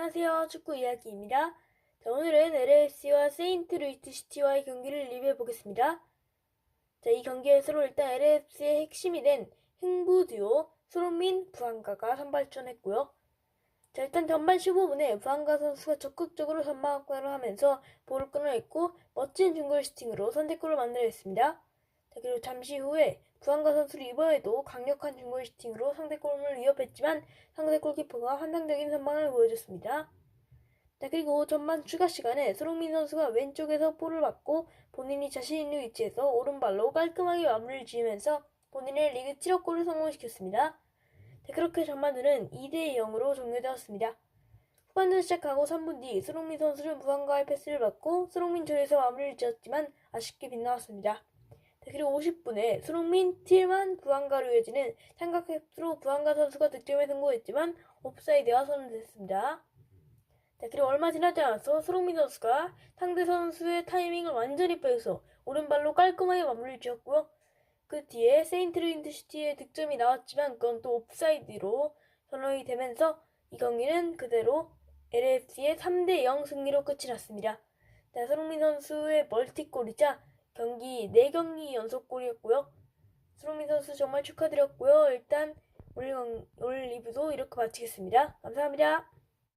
안녕하세요. 축구 이야기입니다. 자, 오늘은 LAFC와 세인트 루이스 시티와의 경기를 리뷰해 보겠습니다. 자, 이 경기에서로 일단 LAFC의 핵심이 된 흥부 듀오 손흥민, 부한가가 선발전했고요. 자, 일단 전반 15분에 부한가 선수가 적극적으로 선방 확보를 하면서 볼을 끊어냈고 멋진 중거리 슈팅으로 선제골을 만들어냈습니다. 자, 그리고 잠시 후에 부한가 선수를 이번에도 강력한 중거리 슈팅으로 상대골을 위협했지만 상대 골키퍼가 환상적인 선방을 보여줬습니다. 자, 그리고 전반 추가 시간에 손흥민 선수가 왼쪽에서 볼을 받고 본인이 자신 있는 위치에서 오른발로 깔끔하게 마무리를 지으면서 본인의 리그 7억 골을 성공시켰습니다. 자, 그렇게 전반전은 2대 0으로 종료되었습니다. 후반전 시작하고 3분 뒤 손흥민 선수는 무한가의 패스를 받고 손흥민 조에서 마무리를 지었지만 아쉽게 빗나갔습니다. 자, 그리고 50분에 손흥민, 틸만, 부한가로 이어지는 삼각패스로 부한가 선수가 득점에 성공했지만 옵사이드와 선언됐습니다. 자, 그리고 얼마 지나지 않아서 손흥민 선수가 상대 선수의 타이밍을 완전히 빼서 오른발로 깔끔하게 마무리를 지었고요. 그 뒤에 세인트 루이스 시티의 득점이 나왔지만 그건 또 옵사이드로 선언이 되면서 이 경기는 그대로 LAFC의 3대 0 승리로 끝이 났습니다. 자, 손흥민 선수의 멀티골이자 경기 4경기 연속골이었고요. 손흥민 선수 정말 축하드렸고요. 일단 오늘, 경- 오늘 리뷰도 이렇게 마치겠습니다. 감사합니다.